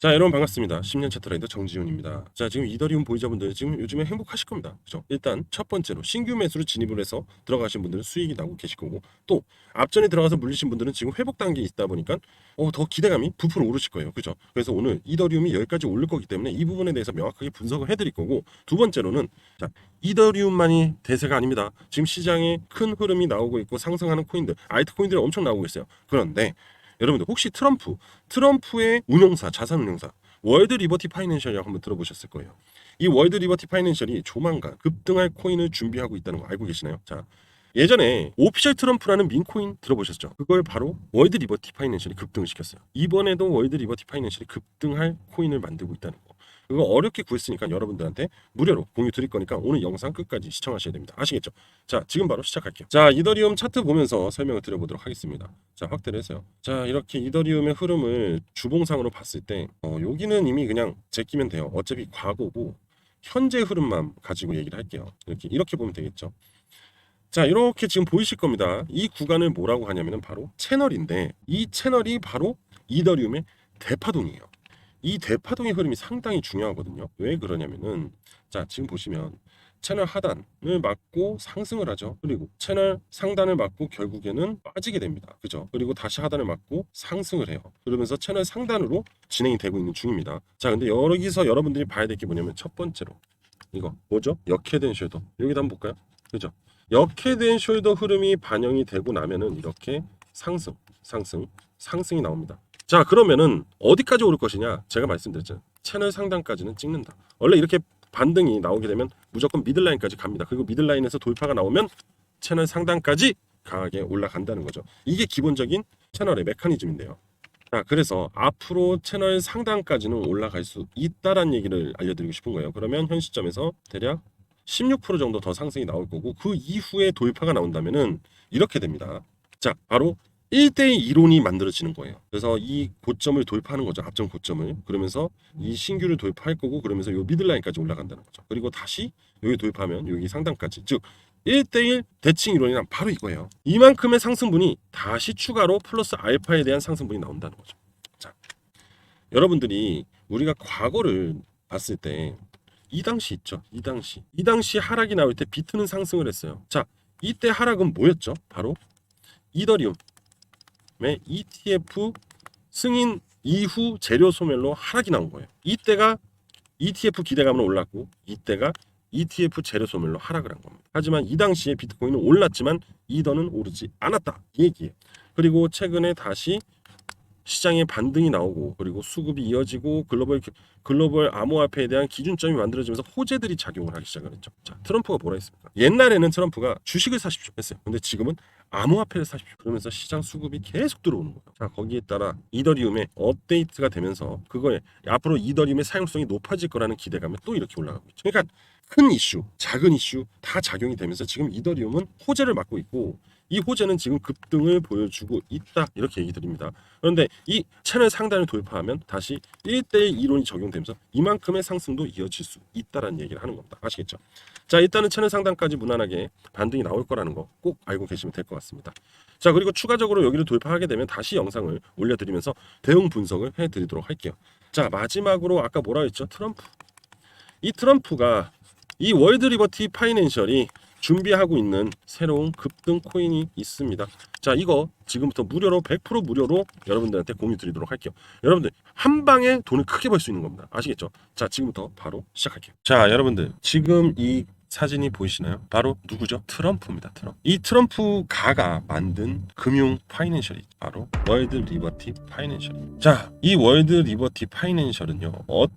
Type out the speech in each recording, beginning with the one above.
자 여러분 반갑습니다. 10년 차 트레이더 정지훈입니다. 자 지금 이더리움 보유자분들 지금 요즘에 행복하실 겁니다. 그죠? 일단 첫 번째로 신규 매수로 진입을 해서 들어가신 분들은 수익이 나고 계실 거고 또 앞전에 들어가서 물리신 분들은 지금 회복 단계에 있다 보니까 어, 더 기대감이 부풀어 오르실 거예요. 그죠? 그래서 오늘 이더리움이 여기까지 오를 거기 때문에 이 부분에 대해서 명확하게 분석을 해드릴 거고 두 번째로는 자 이더리움만이 대세가 아닙니다. 지금 시장에 큰 흐름이 나오고 있고 상승하는 코인들 알트 코인들이 엄청 나오고 있어요. 그런데 여러분들 혹시 트럼프 트럼프의 운용사 자산 운용사 월드 리버티 파이낸셜이라고 한번 들어보셨을 거예요. 이 월드 리버티 파이낸셜이 조만간 급등할 코인을 준비하고 있다는 거 알고 계시나요? 자 예전에 오피셜 트럼프라는 민코인 들어보셨죠? 그걸 바로 월드 리버티 파이낸셜이 급등을 시켰어요. 이번에도 월드 리버티 파이낸셜이 급등할 코인을 만들고 있다는 거. 그거 어렵게 구했으니까 여러분들한테 무료로 공유 드릴 거니까 오늘 영상 끝까지 시청하셔야 됩니다. 아시겠죠? 자, 지금 바로 시작할게요. 자, 이더리움 차트 보면서 설명을 드려보도록 하겠습니다. 자, 확대를 해서요. 자, 이렇게 이더리움의 흐름을 주봉상으로 봤을 때, 어, 여기는 이미 그냥 제끼면 돼요. 어차피 과거고, 현재 흐름만 가지고 얘기를 할게요. 이렇게, 이렇게 보면 되겠죠. 자, 이렇게 지금 보이실 겁니다. 이 구간을 뭐라고 하냐면은 바로 채널인데, 이 채널이 바로 이더리움의 대파동이에요. 이 대파동의 흐름이 상당히 중요하거든요. 왜 그러냐면은 자 지금 보시면 채널 하단을 맞고 상승을 하죠. 그리고 채널 상단을 맞고 결국에는 빠지게 됩니다. 그죠? 그리고 다시 하단을 맞고 상승을 해요. 그러면서 채널 상단으로 진행이 되고 있는 중입니다. 자 근데 여기서 여러분들이 봐야 될 게 뭐냐면 첫 번째로 이거 뭐죠? 역헤드앤 숄더 여기다 한번 볼까요? 그죠? 역헤드앤 숄더 흐름이 반영이 되고 나면은 이렇게 상승, 상승, 상승이 나옵니다. 자 그러면은 어디까지 오를 것이냐? 제가 말씀드렸잖아요 채널 상단까지는 찍는다. 원래 이렇게 반등이 나오게 되면 무조건 미들라인까지 갑니다. 그리고 미들라인에서 돌파가 나오면 채널 상단까지 강하게 올라간다는 거죠. 이게 기본적인 채널의 메커니즘인데요. 자 그래서 앞으로 채널 상단까지는 올라갈 수 있다란 얘기를 알려드리고 싶은 거예요. 그러면 현 시점에서 대략 16% 정도 더 상승이 나올 거고 그 이후에 돌파가 나온다면은 이렇게 됩니다. 자 바로 1대1 이론이 만들어지는 거예요. 그래서 이 고점을 돌파하는 거죠. 앞전 고점을. 그러면서 이 신규를 돌파할 거고 그러면서 요 미들라인까지 올라간다는 거죠. 그리고 다시 여기 돌파하면 여기 상단까지. 즉 1대1 대칭 이론이란 바로 이거예요. 이만큼의 상승분이 다시 추가로 플러스 알파에 대한 상승분이 나온다는 거죠. 자, 여러분들이 우리가 과거를 봤을 때 이 당시 있죠. 이 당시. 이 당시 하락이 나올 때 비트는 상승을 했어요. 자, 이때 하락은 뭐였죠? 바로 이더리움. 의 ETF 승인 이후 재료 소멸로 하락이 나온 거예요. 이때가 ETF 기대감은 올랐고 이때가 ETF 재료 소멸로 하락을 한 겁니다. 하지만 이 당시에 비트코인은 올랐지만 이더는 오르지 않았다. 이 얘기예요. 그리고 최근에 다시 시장에 반등이 나오고 그리고 수급이 이어지고 글로벌 글로벌 암호화폐에 대한 기준점이 만들어지면서 호재들이 작용을 하기 시작을 했죠. 자, 트럼프가 뭐라 했습니까? 옛날에는 트럼프가 주식을 사십시오 했어요. 근데 지금은 암호화폐를 사십시오. 그러면서 시장 수급이 계속 들어오는 거예요. 자, 거기에 따라 이더리움의 업데이트가 되면서 그거에 앞으로 이더리움의 사용성이 높아질 거라는 기대감이 또 이렇게 올라가고 있죠. 그러니까 큰 이슈, 작은 이슈 다 작용이 되면서 지금 이더리움은 호재를 맞고 있고 이 호재는 지금 급등을 보여주고 있다 이렇게 얘기 드립니다. 그런데 이 채널 상단을 돌파하면 다시 1대1 이론이 적용되면서 이만큼의 상승도 이어질 수 있다라는 얘기를 하는 겁니다. 아시겠죠? 자 일단은 채널 상단까지 무난하게 반등이 나올 거라는 거 꼭 알고 계시면 될 것 같습니다. 자 그리고 추가적으로 여기를 돌파하게 되면 다시 영상을 올려드리면서 대응 분석을 해드리도록 할게요. 자 마지막으로 아까 뭐라 했죠? 트럼프. 이 트럼프가 이 월드 리버티 파이낸셜이 준비하고 있는 새로운 급등 코인이 있습니다. 자, 이거 지금부터 무료로 100% 무료로 여러분들한테 공유 드리도록 할게요. 여러분들 한 방에 돈을 크게 벌 수 있는 겁니다. 아시겠죠? 자, 지금부터 바로 시작할게요. 자, 여러분들 지금 이 사진이 보이시나요? 바로 누구죠? 트럼프입니다. 트럼프. 이 트럼프 가가 만든 금융 파이낸셜이 바로 월드 리버티 파이낸셜. 자, 이 월드 리버티 파이낸셜은요. 어떤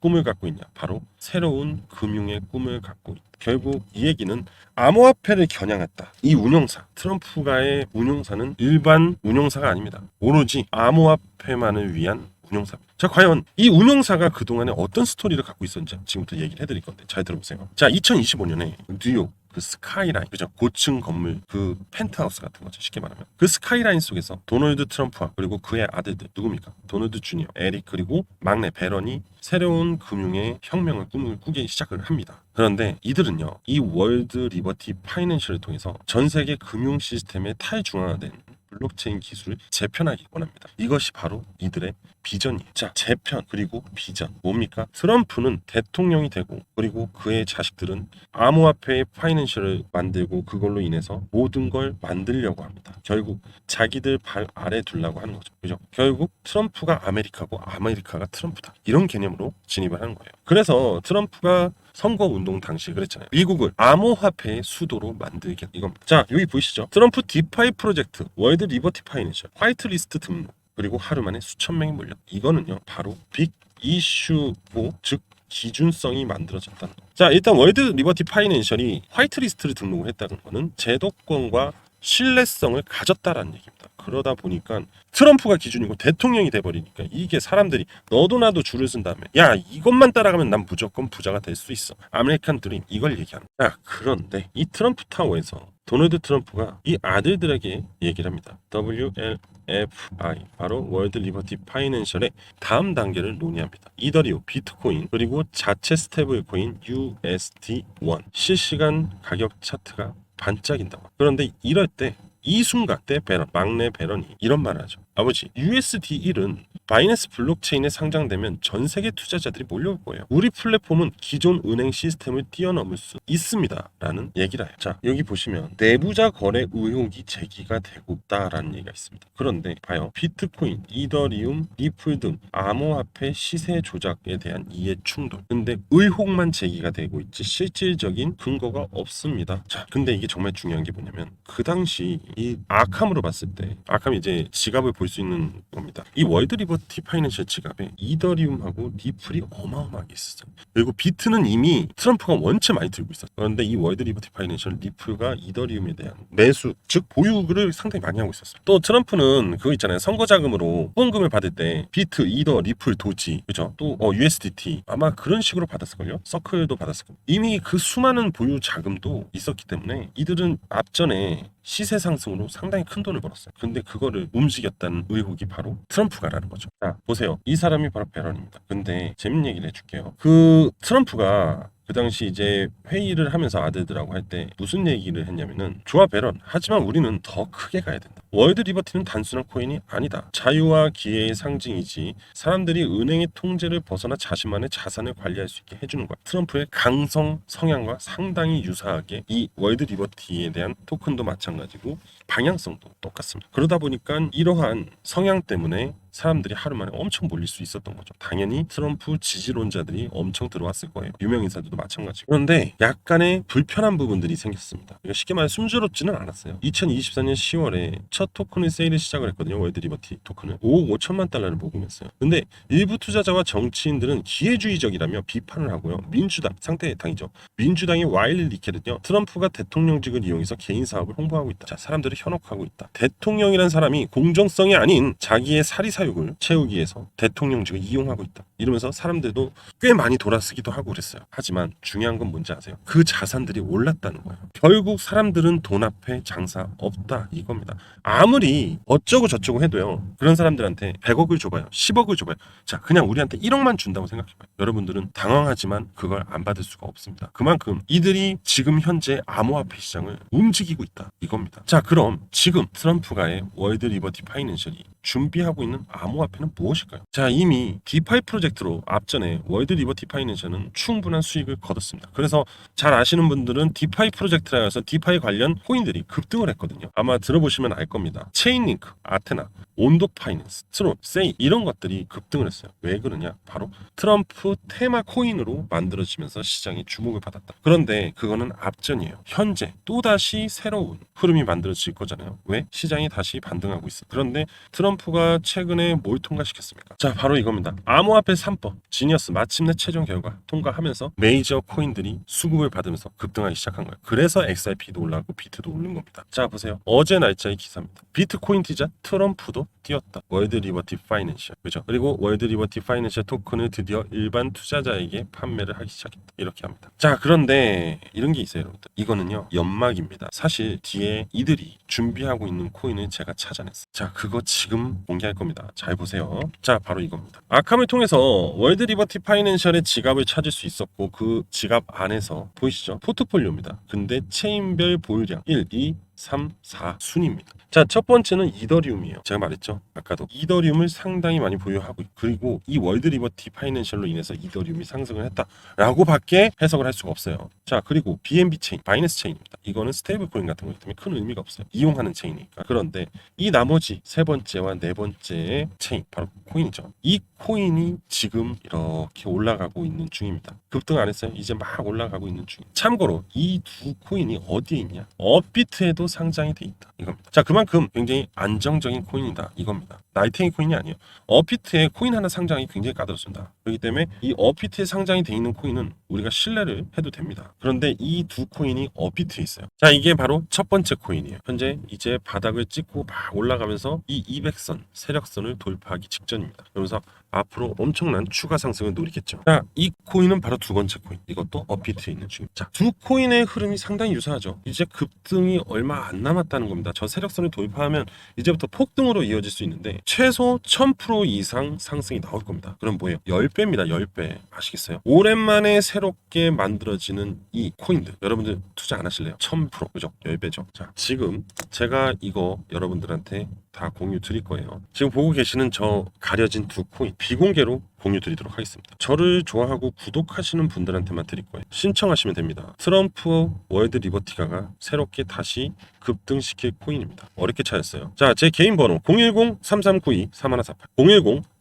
꿈을 갖고 있냐? 바로 새로운 금융의 꿈을 갖고 있다. 결국 이 얘기는 암호화폐를 겨냥했다. 이 운용사 트럼프가의 운용사는 일반 운용사가 아닙니다. 오로지 암호화폐만을 위한 운용사. 자, 과연 이 운용사가 그동안에 어떤 스토리를 갖고 있었는지 지금부터 얘기를 해드릴 건데 잘 들어보세요. 자, 2025년에 뉴욕 그 스카이라인, 그죠? 고층 건물, 그 펜트하우스 같은 거죠. 쉽게 말하면. 그 스카이라인 속에서 도널드 트럼프와 그리고 그의 아들들, 누굽니까? 도널드 주니어, 에릭, 그리고 막내 베런이 새로운 금융의 혁명을 꿈을 꾸기 시작을 합니다. 그런데 이들은요, 이 월드 리버티 파이낸셜을 통해서 전 세계 금융 시스템의 탈중앙화된 블록체인 기술을 재편하기 원합니다. 이것이 바로 이들의 비전이에요. 자, 재편 그리고 비전 뭡니까? 트럼프는 대통령이 되고 그리고 그의 자식들은 암호화폐의 파이낸셜을 만들고 그걸로 인해서 모든 걸 만들려고 합니다. 결국 자기들 발 아래 두려고 하는 거죠. 그죠? 결국 트럼프가 아메리카고 아메리카가 트럼프다. 이런 개념으로 진입을 하는 거예요. 그래서 트럼프가 선거 운동 당시 그랬잖아요. 미국을 암호화폐의 수도로 만들기 이겁니다. 자, 여기 보이시죠? 트럼프 디파이 프로젝트, 월드 리버티 파이낸셜, 화이트 리스트 등록, 그리고 하루 만에 수천 명이 몰려. 이거는요, 바로 빅 이슈고 즉 기준성이 만들어졌다는 거. 자, 일단 월드 리버티 파이낸셜이 화이트 리스트를 등록을 했다는 거는 제도권과 신뢰성을 가졌다라는 얘기입니다. 그러다 보니까 트럼프가 기준이고 대통령이 돼버리니까 이게 사람들이 너도 나도 줄을 쓴 다음에 야 이것만 따라가면 난 무조건 부자가 될 수 있어. 아메리칸 드림 이걸 거야. 자, 그런데 이 트럼프 타워에서 도널드 트럼프가 이 아들들에게 얘기를 합니다. WLFI 바로 월드 리버티 파이낸셜의 다음 단계를 논의합니다. 이더리움 비트코인 그리고 자체 스테이블 코인 USD1 실시간 가격 차트가 반짝인다고. 그런데 이럴 때 이 순간 때 베런 막내 베런이 이런 말을 하죠. 아버지 USD1은 바이낸스 블록체인에 상장되면 전 세계 투자자들이 몰려올 거예요. 우리 플랫폼은 기존 은행 시스템을 뛰어넘을 수 있습니다 라는 얘기를 해요. 자 여기 보시면 내부자 거래 의혹이 제기가 되고 있다라는 얘기가 있습니다. 그런데 봐요. 비트코인, 이더리움, 리플 등 암호화폐 시세 조작에 대한 이해 충돌. 근데 의혹만 제기가 되고 있지 실질적인 근거가 없습니다. 자 근데 이게 정말 중요한 게 뭐냐면 그 당시 이 아캄으로 봤을 때 아캄이 이제 지갑을 볼 수 있는 겁니다. 이 월드 리버티 파이낸셜 지갑에 이더리움하고 리플이 어마어마하게 있었어요. 그리고 비트는 이미 트럼프가 원체 많이 들고 있었어요. 그런데 이 월드 리버티 파이낸셜 리플과 이더리움에 대한 매수 즉 보유를 상당히 많이 하고 있었어요. 또 트럼프는 그거 있잖아요. 선거 자금으로 후원금을 받을 때 비트, 이더, 리플, 도지 그죠? 또 어, USDT 아마 그런 식으로 받았을걸요. 서클도 받았을 거예요. 이미 그 수많은 보유 자금도 있었기 때문에 이들은 앞전에 시세 상승으로 상당히 큰 돈을 벌었어요. 근데 그거를 움직였다는 의혹이 바로 트럼프가라는 거죠. 자, 보세요. 이 사람이 바로 베런입니다. 근데 재밌는 얘기를 해줄게요. 그 트럼프가 그 당시 이제 회의를 하면서 아들들하고 할 때 무슨 얘기를 했냐면은 좋아 베런 하지만 우리는 더 크게 가야 된다. 월드 리버티는 단순한 코인이 아니다. 자유와 기회의 상징이지 사람들이 은행의 통제를 벗어나 자신만의 자산을 관리할 수 있게 해주는 거야. 트럼프의 강성 성향과 상당히 유사하게 이 월드 리버티에 대한 토큰도 마찬가지고 방향성도 똑같습니다. 그러다 보니까 이러한 성향 때문에 사람들이 하루 만에 엄청 몰릴 수 있었던 거죠. 당연히 트럼프 지지론자들이 엄청 들어왔을 거예요. 유명 인사들도 마찬가지고. 그런데 약간의 불편한 부분들이 생겼습니다. 그러니까 쉽게 말해 순조롭지는 않았어요. 2024년 10월에 첫 토큰을 세일을 시작을 했거든요. 월드 리버티 토큰을 5억 5천만 달러를 모금했어요. 근데 일부 투자자와 정치인들은 기회주의적이라며 비판을 하고요. 민주당 상대 당이죠. 민주당의 와일리 리켈은요. 트럼프가 대통령직을 이용해서 개인 사업을 홍보하고 있다. 자, 사람들을 현혹하고 있다. 대통령이란 사람이 공정성이 아닌 자기의 사리사 사욕을 채우기 위해서 대통령직을 이용하고 있다. 이러면서 사람들도 꽤 많이 돌아쓰기도 하고 그랬어요. 하지만 중요한 건 뭔지 아세요? 그 자산들이 올랐다는 거예요. 결국 사람들은 돈 앞에 장사 없다 이겁니다. 아무리 어쩌고 저쩌고 해도요. 그런 사람들한테 100억을 줘봐요. 10억을 줘봐요. 자, 그냥 우리한테 1억만 준다고 생각해봐요. 여러분들은 당황하지만 그걸 안 받을 수가 없습니다. 그만큼 이들이 지금 현재 암호화폐 시장을 움직이고 있다 이겁니다. 자, 그럼 지금 트럼프가의 월드 리버티 파이낸셜이 준비하고 있는 암호화폐는 무엇일까요? 자 이미 디파이 프로젝트로 앞전에 월드 리버티 파이낸셜은 충분한 수익을 거뒀습니다. 그래서 잘 아시는 분들은 디파이 프로젝트라 해서 디파이 관련 코인들이 급등을 했거든요. 아마 들어보시면 알 겁니다. 체인링크, 아테나, 온도 파이낸스, 트론, 세이 이런 것들이 급등을 했어요. 왜 그러냐? 바로 트럼프 테마 코인으로 만들어지면서 시장이 주목을 받았다. 그런데 그거는 앞전이에요. 현재 또다시 새로운 흐름이 만들어질 거잖아요. 왜? 시장이 다시 반등하고 있어. 그런데 트럼프 가 최근에 뭘 통과시켰습니까? 자, 바로 이겁니다. 암호화폐 3법, 지니어스 마침내 최종 결과 통과하면서 메이저 코인들이 수급을 받으면서 급등하기 시작한 거예요. 그래서 XRP도 올라가고 비트도 오른 겁니다. 자, 보세요. 어제 날짜의 기사입니다. 비트코인 티자 트럼프도 뛰었다. 월드 리버티 파이낸셜. 그죠? 그리고 월드 리버티 파이낸셜 토큰을 드디어 일반 투자자에게 판매를 하기 시작했다. 이렇게 합니다. 자, 그런데 이런 게 있어요, 여러분들. 이거는요, 연막입니다. 사실 뒤에 이들이 준비하고 있는 코인을 제가 찾아냈어요. 자, 그거 지금 공개할 겁니다. 잘 보세요. 자, 바로 이겁니다. 아캄을 통해서 월드 리버티 파이낸셜의 지갑을 찾을 수 있었고 그 지갑 안에서 보이시죠? 포트폴리오입니다. 근데 체인별 보유량 1, 2, 3, 4 순입니다. 자, 첫 번째는 이더리움이에요. 제가 말했죠. 아까도 이더리움을 상당히 많이 보유하고 그리고 이 월드 리버티 파이낸셜로 인해서 이더리움이 상승을 했다라고 밖에 해석을 할 수가 없어요. 자, 그리고 BNB 체인, 바이낸스 체인입니다. 이거는 스테이블 코인 같은 거기 때문에 큰 의미가 없어요. 이용하는 체인이니까. 그런데 이 나머지 세 번째와 네 번째의 체인, 바로 코인이죠. 이 코인이 지금 이렇게 올라가고 있는 중입니다. 급등 안 했어요. 이제 막 올라가고 있는 중. 참고로 이 두 코인이 어디에 있냐? 업비트에도 상장이 돼 있다. 이겁니다. 자, 그만큼 굉장히 안정적인 코인이다. 이겁니다. 나이테이 코인이 아니에요. 업비트에 코인 하나 상장이 굉장히 까다롭습니다. 그렇기 때문에 이 업비트에 상장이 돼 있는 코인은 우리가 신뢰를 해도 됩니다. 그런데 이 두 코인이 업비트에 있어요. 자, 이게 바로 첫 번째 코인이에요. 현재 이제 바닥을 찍고 막 올라가면서 이 200선 세력선을 돌파하기 직전입니다. 그러면서 앞으로 엄청난 추가 상승을 노리겠죠. 자, 이 코인은 바로 두 번째 코인. 이것도 업비트에 있는 중입니다. 자, 두 코인의 흐름이 상당히 유사하죠. 이제 급등이 얼마 안 남았다는 겁니다. 저 세력선을 돌파하면 이제부터 폭등으로 이어질 수 있는데 최소 1000% 이상 상승이 나올 겁니다. 그럼 뭐예요? 10배입니다. 10배. 아시겠어요? 오랜만에 새롭게 만들어지는 이 코인들. 여러분들 투자 안 하실래요? 1000% 그죠? 10배죠. 자, 지금 제가 이거 여러분들한테 다 공유 드릴 거예요. 지금 보고 계시는 저 가려진 두 코인 비공개로 공유 드리도록 하겠습니다. 저를 좋아하고 구독하시는 분들한테만 드릴 거예요. 신청하시면 됩니다. 트럼프 월드 리버티가가 새롭게 다시 급등시킬 코인입니다. 어렵게 찾았어요. 자, 제 개인 번호 010-3392-3148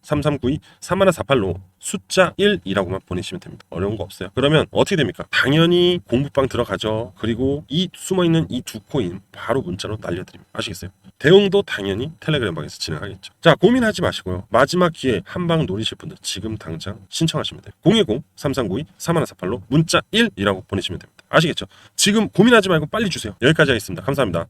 010-3392-3148로 숫자 1이라고만 보내시면 됩니다. 어려운 거 없어요. 그러면 어떻게 됩니까? 당연히 공부방 들어가죠. 그리고 이 숨어있는 이 두 코인 바로 문자로 날려드립니다. 아시겠어요? 대응도 당연히 텔레그램 방에서 진행하겠죠. 자, 고민하지 마시고요. 마지막 기회 한 방 노리실 분들 지금 당장 신청하시면 돼요. 010-3392-3148로 문자 1이라고 보내시면 됩니다. 아시겠죠? 지금 고민하지 말고 빨리 주세요. 여기까지 하겠습니다. 감사합니다.